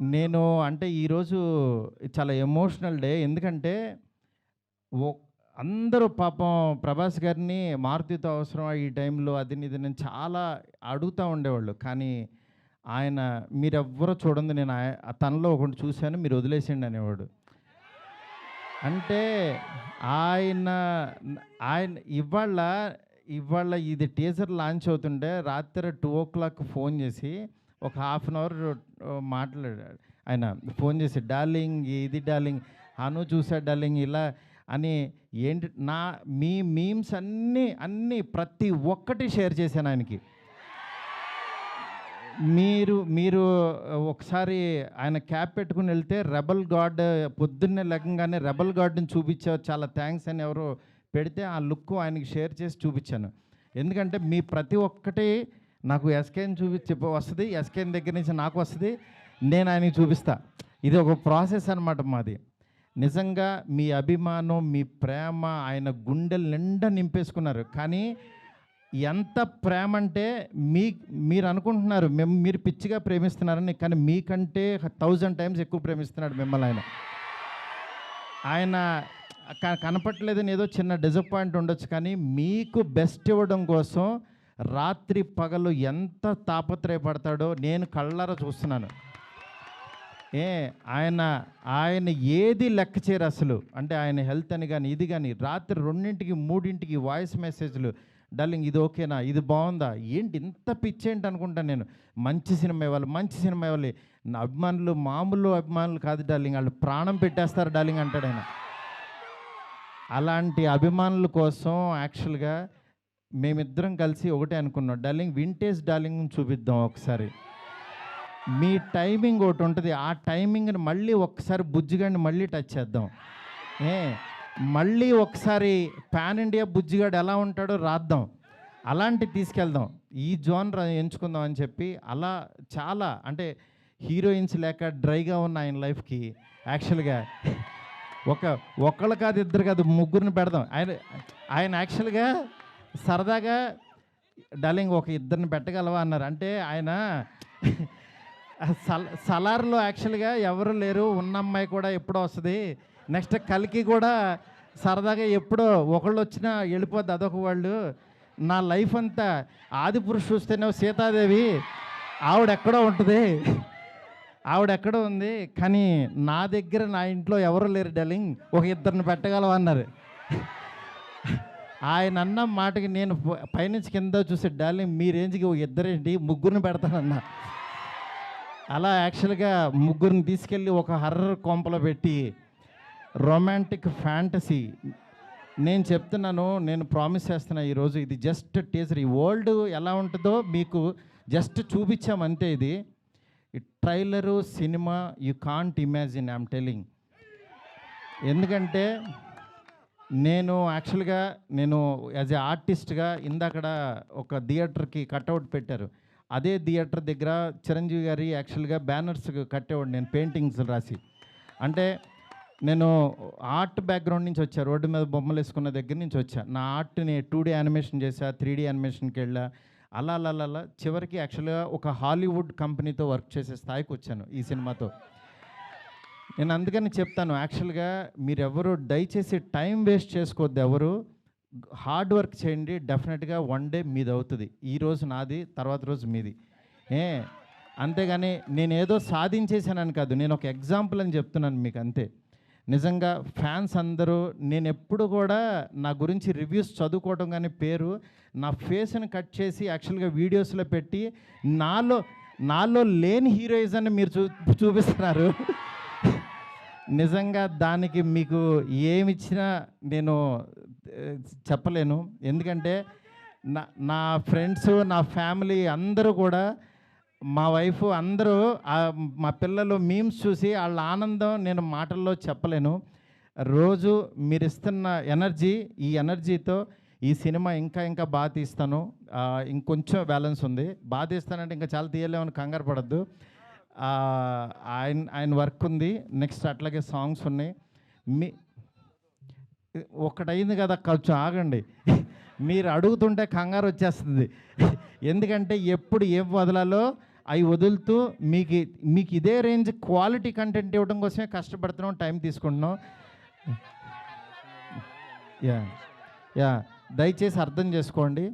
నేను అంటే ఈరోజు చాలా ఎమోషనల్ డే ఎందుకంటే ఓ అందరూ పాపం ప్రభాస్ గారిని మారుతితో అవసరం ఈ టైంలో అది ఇది నేను చాలా అడుగుతూ ఉండేవాళ్ళు. కానీ ఆయన మీరెవ్వరో చూడండి నేను తనలో ఒకటి చూశాను మీరు వదిలేసిండు అనేవాడు. అంటే ఆయన ఆయన ఇవాళ ఇవాళ ఇది టీజర్ లాంచ్ అవుతుంటే రాత్రి టూ ఓ క్లాక్ ఫోన్ చేసి ఒక హాఫ్ అన్ అవర్ మాట్లాడాడు. ఆయన ఫోన్ చేసి డార్లింగ్ ఇది డార్లింగ్ అను చూసా డార్లింగ్ ఇలా అని ఏంటి నా మీ మీమ్స్ అన్నీ అన్నీ ప్రతి ఒక్కటి షేర్ చేశాను ఆయనకి. మీరు మీరు ఒకసారి ఆయన క్యాప్ పెట్టుకుని వెళ్తే రెబల్ గాడ్ పొద్దున్నే లెక్కగానే రెబల్ గాడ్ని చూపించావు చాలా థ్యాంక్స్ అని ఎవరో పెడితే ఆ లుక్ ఆయనకి షేర్ చేసి చూపించాను. ఎందుకంటే మీ ప్రతి ఒక్కటి నాకు ఎస్కేని చెప్ప వస్తుంది ఎస్కేన్ దగ్గర నుంచి నాకు వస్తుంది నేను ఆయనకి చూపిస్తా. ఇది ఒక ప్రాసెస్ అనమాట మాది. నిజంగా మీ అభిమానం మీ ప్రేమ ఆయన గుండెలు నిండా నింపేసుకున్నారు. కానీ ఎంత ప్రేమ అంటే మీ మీరు అనుకుంటున్నారు మేము మీరు పిచ్చిగా ప్రేమిస్తున్నారని కానీ మీకంటే థౌజండ్ టైమ్స్ ఎక్కువ ప్రేమిస్తున్నాడు మిమ్మల్ని ఆయన. ఆయన కనపట్లేదని ఏదో చిన్న డిసప్పాయింట్ ఉండొచ్చు కానీ మీకు బెస్ట్ ఇవ్వడం కోసం రాత్రి పగలు ఎంత తాపత్రయపడతాడో నేను కళ్ళారా చూస్తున్నాను. ఏ ఆయన ఆయన ఏది లెక్క చేయరు అసలు. అంటే ఆయన హెల్త్ అని కానీ ఇది కానీ రాత్రి రెండింటికి మూడింటికి వాయిస్ మెసేజ్లు డార్లింగ్ ఇది ఓకేనా? ఇది బాగుందా? ఏంటి ఇంత పిచ్చేంటి అనుకుంటాను నేను. మంచి సినిమా ఇవ్వాలి మంచి సినిమా ఇవ్వాలి. నా అభిమానులు మామూలు అభిమానులు కాదు డార్లింగ్. వాళ్ళు ప్రాణం పెట్టేస్తారు డార్లింగ్ అంటాడు ఆయన. అలాంటి అభిమానుల కోసం యాక్చువల్గా మేమిద్దరం కలిసి ఒకటే అనుకున్నాం. డార్లింగ్ వింటేజ్ డార్లింగ్ చూపిద్దాం ఒకసారి. మీ టైమింగ్ ఒకటి ఉంటుంది. ఆ టైమింగ్ని మళ్ళీ ఒకసారి బుజ్జిగాడిని మళ్ళీ టచ్ చేద్దాం. ఏ మళ్ళీ ఒకసారి పాన్ ఇండియా బుజ్జిగాడు ఎలా ఉంటాడో రాద్దాం. అలాంటి తీసుకెళ్దాం. ఈ జోన్ ఎంచుకుందాం అని చెప్పి అలా చాలా అంటే హీరోయిన్స్ లేక డ్రైగా ఉన్న ఆయన లైఫ్కి యాక్చువల్గా ఒక ఒకళ్ళు కాదు ఇద్దరు కాదు ముగ్గురిని పెడదాం. ఆయన ఆయన యాక్చువల్గా సరదాగా డార్లింగ్ ఒక ఇద్దరిని పెట్టగలవా అన్నారు. అంటే ఆయన సల సలార్లో యాక్చువల్గా ఎవరు లేరు ఉన్న అమ్మాయి కూడా ఎప్పుడో వస్తుంది. నెక్స్ట్ కలికి కూడా సరదాగా ఎప్పుడో ఒకళ్ళు వచ్చినా వెళ్ళిపోద్ది అదొక వాళ్ళు. నా లైఫ్ అంతా ఆది పురుషు చూస్తేనే సీతాదేవి ఆవిడెక్కడో ఉంటుంది. ఆవిడెక్కడో ఉంది కానీ నా దగ్గర నా ఇంట్లో ఎవరు లేరు డలింగ్ ఒక ఇద్దరిని పెట్టగలవా అన్నారు. ఆయన అన్న మాటకి నేను పైనుంచి కింద చూసే డార్లింగ్ మీ రేంజ్కి ఇద్దరేంటి? ముగ్గురిని పెడతానన్నా. అలా యాక్చువల్గా ముగ్గురిని తీసుకెళ్ళి ఒక హర్రర్ కొంపలో పెట్టి రొమాంటిక్ ఫ్యాంటసీ. నేను చెప్తున్నాను నేను ప్రామిస్ చేస్తున్నా ఈరోజు ఇది జస్ట్ టీజర్. ఈ వరల్డ్ ఎలా ఉంటుందో మీకు జస్ట్ చూపించాం అంతే ఇది. Trailer cinema you can't imagine I'm telling ఎందుకంటే నేను యాక్చువల్గా నేను యాజ్ ఏ ఆర్టిస్ట్గా ఇందాకడ ఒక థియేటర్కి కట్అవుట్ పెట్టారు. అదే థియేటర్ దగ్గర చిరంజీవి గారి యాక్చువల్గా బ్యానర్స్ కట్టేవాడు నేను పెయింటింగ్స్ రాసి. అంటే నేను ఆర్ట్ బ్యాక్గ్రౌండ్ నుంచి వచ్చా రోడ్డు మీద బొమ్మలు వేసుకున్న దగ్గర నుంచి వచ్చా. నా ఆర్ట్ని టూ డీ యానిమేషన్ చేశా త్రీ డీ యానిమేషన్కి వెళ్ళా. అలా అలా అలా చివరికి యాక్చువల్గా ఒక హాలీవుడ్ కంపెనీతో వర్క్ చేసే స్థాయికి వచ్చాను ఈ సినిమాతో. నేను అందుకని చెప్తాను యాక్చువల్గా మీరెవరు దయచేసి టైం వేస్ట్ చేసుకోవద్దు ఎవరు. హార్డ్ వర్క్ చేయండి డెఫినెట్గా వన్ డే మీది అవుతుంది ఈ రోజు నాది తర్వాత రోజు మీది. ఏ అంతేగాని నేను ఏదో సాధించేసానని కాదు నేను ఒక ఎగ్జాంపుల్ అని చెప్తున్నాను మీకు అంతే నిజంగా ఫ్యాన్స్ అందరూ నేను ఎప్పుడు కూడా నా గురించి రివ్యూస్ చదువుకోవడం కానీ పేరు నా ఫేస్ని కట్ చేసి యాక్చువల్గా వీడియోస్లో పెట్టి నాలో నాలో లేని హీరోయిజాన్ని మీరు చూ చూపిస్తున్నారు. నిజంగా దానికి మీకు ఏమిచ్చినా నేను చెప్పలేను. ఎందుకంటే నా నా ఫ్రెండ్స్ నా ఫ్యామిలీ అందరూ కూడా మా వైఫ్ అందరూ మా పిల్లలు మీమ్స్ చూసి వాళ్ళ ఆనందం నేను మాటల్లో చెప్పలేను. రోజు మీరు ఇస్తున్న ఎనర్జీ ఈ ఎనర్జీతో ఈ సినిమా ఇంకా ఇంకా బాగా తీస్తాను. ఇంకొంచెం బ్యాలెన్స్ ఉంది. బాగా తీస్తానంటే ఇంకా చాలా తీయలేమని కంగారు పడద్దు. ఆయన ఆయన వర్క్ ఉంది. నెక్స్ట్ అట్లాగే సాంగ్స్ ఉన్నాయి. మీ ఒకటైంది కదా కొంచెం ఆగండి. మీరు అడుగుతుంటే కంగారు వచ్చేస్తుంది. ఎందుకంటే ఎప్పుడు ఏం వదలాలో అవి వదులుతూ మీకు మీకు ఇదే రేంజ్ క్వాలిటీ కంటెంట్ ఇవ్వడం కోసమే కష్టపడుతున్నాం టైం తీసుకుంటున్నాం. యా యా దయచేసి అర్థం చేసుకోండి.